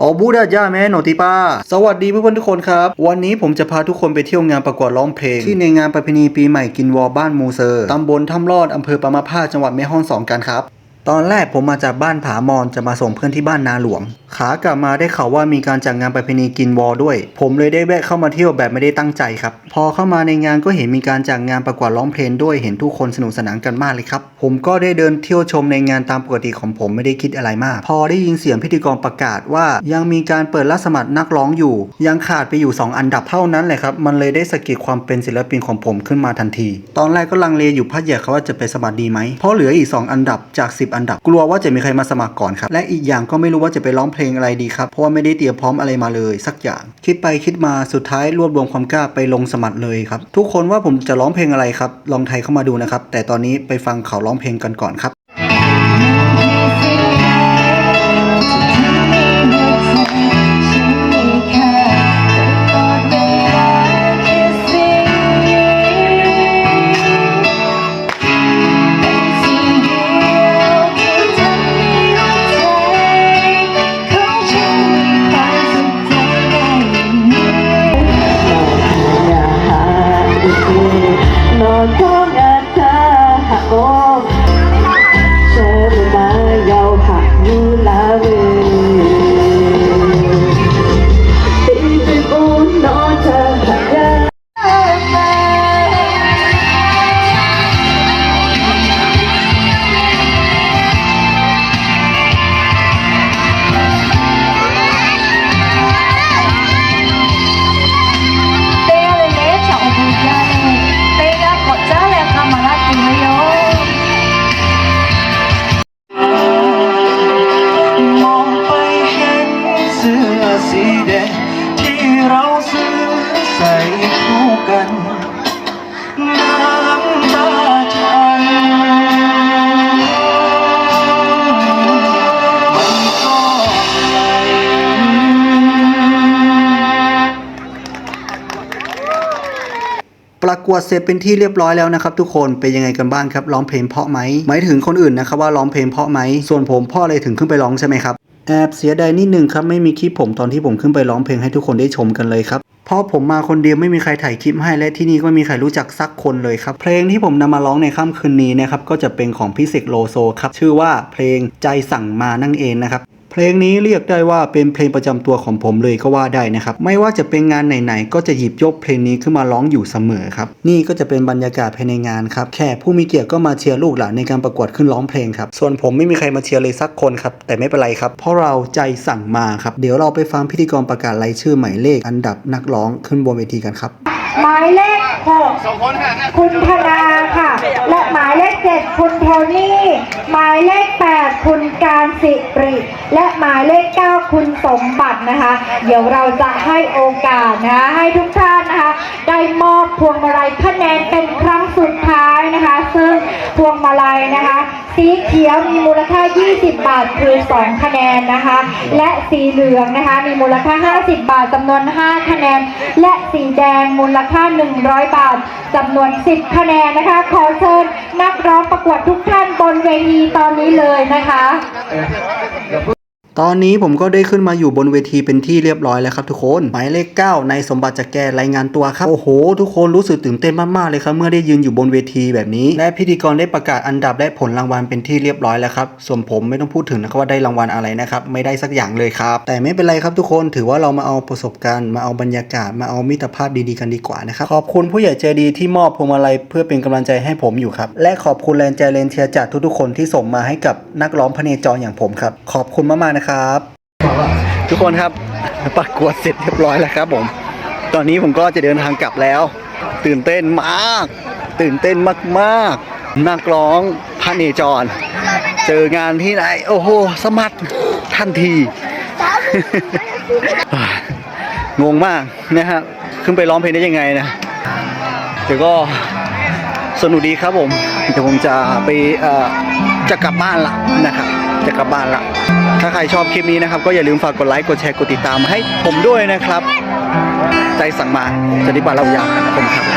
ออบูดาย่าแม่โนติป้า สวัสดีเพื่อนๆทุกคนครับ วันนี้ผมจะพาทุกคนไปเที่ยวงานประกวดร้องเพลง ที่ในงานประเพณีปีใหม่กินวอบ้านมูเซอร์ตำบลถ้ำรอดอำเภอปะมาพาจังหวัดแม่ฮ่องสอนกันครับ ตอนแรกผมมาจากบ้านผามอนจะมาส่งเพื่อนที่บ้านนาหลวง ขากลับมาได้ข่าวว่ามีการจัดงานประเพณีกินวอด้วย ผมเลยได้แวะเข้ามาเที่ยวแบบไม่ได้ตั้งใจครับ พอเข้ามาในงานก็เห็นมีการจัดงานประกวดร้องเพลงด้วยเห็นทุกคนสนุกสนานกันมากเลยครับ ผมก็ได้เดินเที่ยวชมในงานตามปกติของผมไม่ได้คิดอะไรมาก พอได้ยินเสียงพิธีกรประกาศว่า ยังมีการเปิดรับสมัครนักร้องอยู่ ยังขาดไปอยู่ 2 อันดับเท่านั้นแหละครับมันเลยได้สะกิดความเป็นศิลปินของผมขึ้นมาทันที ตอนแรกก็ลังเลอยู่พักใหญ่เขาว่าจะไปสมัครดีไหมเพราะเหลืออีก 2 อันดับจาก 10อันดับ กลัวว่าจะมีใครมาสมัครก่อนครับ และอีกอย่างก็ไม่รู้ว่าจะไปร้องเพลงอะไรดีครับ เพราะว่าไม่ได้เตรียมพร้อมอะไรมาเลยสักอย่าง คิดไปคิดมาสุดท้ายรวบรวมความกล้าไปลงสมัครเลยครับ ทุกคนว่าผมจะร้องเพลงอะไรครับ ลองไทยเข้ามาดูนะครับ แต่ตอนนี้ไปฟังเขาร้องเพลงกันก่อนครับ สีแดงที่เราซื้อใส่คู่กันน้ำตาฉันมันก็ไหลประกวดเสร็จเป็นที่เรียบร้อยแล้วนะครับ ทุกคนเป็นยังไงกันบ้างครับร้องเพลงเพราะไหมหมายถึงคนอื่นนะครับว่าร้องเพลงเพราะไหมส่วนผมพ่อเลยถึงขึ้นไปร้องใช่ไหมครับ แอบเสียดายนิดนึงครับไม่มีคลิปผมตอนที่ผมขึ้นไปร้องเพลงให้ทุกคนได้ชมกันเลยครับเพราะผมมาคนเดียวไม่มีใครถ่ายคลิปให้และที่นี่ก็ไม่มีใครรู้จักสักคนเลยครับ เพลงที่ผมนำมาร้องในค่ำคืนนี้นะครับก็จะเป็นของพี่เสกโลโซครับชื่อว่าเพลงใจสั่งมานั่นเองนะครับ เพลงนี้เรียกได้ว่าเป็นเพลงประจำตัวของผมเลยก็ว่าได้นะครับ ไม่ว่าจะเป็นงานไหนๆ ก็จะหยิบยกเพลงนี้ขึ้นมาร้องอยู่เสมอครับ นี่ก็จะเป็นบรรยากาศภายในงานครับแขกผู้มีเกียรติก็มาเชียร์ลูกหลานในการประกวดขึ้นร้องเพลงครับ ส่วนผมไม่มีใครมาเชียร์เลยสักคนครับ แต่ไม่เป็นไรครับ เพราะเราใจสั่งมาครับ เดี๋ยวเราไปฟังพิธีกรประกาศรายชื่อหมายเลขอันดับนักร้องขึ้นบนเวทีกันครับ หมายเลขหกคุณธนาค่ะ และหมายเลขเจ็ดคุณโทนี่ หมายเลขแปดคุณการสิ และหมายเลขเก้าคุณสมบัตินะคะ เดี๋ยวเราจะให้โอกาสนะคะให้ทุกท่านนะคะ ได้มอบพวงมาลัยคะแนนเป็นครั้งสุดท้ายนะคะ ซึ่งพวงมาลัยนะคะ สีเขียวมีมูลค่า 20 บาทคือ 2 คะแนนนะคะ และสีเหลืองนะคะ มีมูลค่า 50 บาทจำนวน 5 คะแนน และสีแดงมูลค่า 100 บาทจำนวน 10 คะแนนนะคะ ขอเชิญนักร้องประกวดทุกท่านบนเวทีตอนนี้เลยนะคะ ¿Qué? ตอนนี้ผมก็ได้ขึ้นมาอยู่บนเวทีเป็นที่เรียบร้อยแล้วครับทุกคน หมายเลข 9 ในสมบัติจะแก่รายงานตัวครับ โอ้โห ทุกคนรู้สึกตื่นเต้นมากๆเลยครับ เมื่อได้ยืนอยู่บนเวทีแบบนี้ และพิธีกรได้ประกาศอันดับและผลรางวัลเป็นที่เรียบร้อยแล้วครับ ส่วนผมไม่ต้องพูดถึงนะครับว่าได้รางวัลอะไรนะครับ ไม่ได้สักอย่างเลยครับ แต่ไม่เป็นไรครับทุกคน ถือว่าเรามาเอาประสบการณ์ มาเอาบรรยากาศ มาเอามิตรภาพดีๆกันดีกว่านะครับ ขอบคุณผู้ใหญ่ใจดีที่มอบพวงมาลัยเพื่อเป็นกำลังใจให้ผมอยู่ครับ และขอบคุณแรงใจแรงเชียร์จากทุกๆคนที่ส่งมาให้กับนักร้องพเนจรอย่างผมครับ ขอบคุณมากๆนะครับทุกคนครับประกวดเสร็จเรียบร้อยแล้วครับผม ตอนนี้ผมก็จะเดินทางกลับแล้ว ตื่นเต้นมาก ตื่นเต้นมากๆนักร้องพระเนจร เจองานที่ไหน โอ้โห สมัครทันทีงงมากนะฮะขึ้นไปร้องเพลงได้ยังไงนะแต่ก็สนุกดีครับผมเดี๋ยวผมจะไปจะกลับบ้านละนะครับ จะกลับบ้านละ ถ้าใครชอบคลิปนี้นะครับ ก็อย่าลืมฝากกดไลค์ กดแชร์ กดติดตามให้ผมด้วยนะครับ ใจสั่งมาจะได้บาเรายาวนะครับผมครับ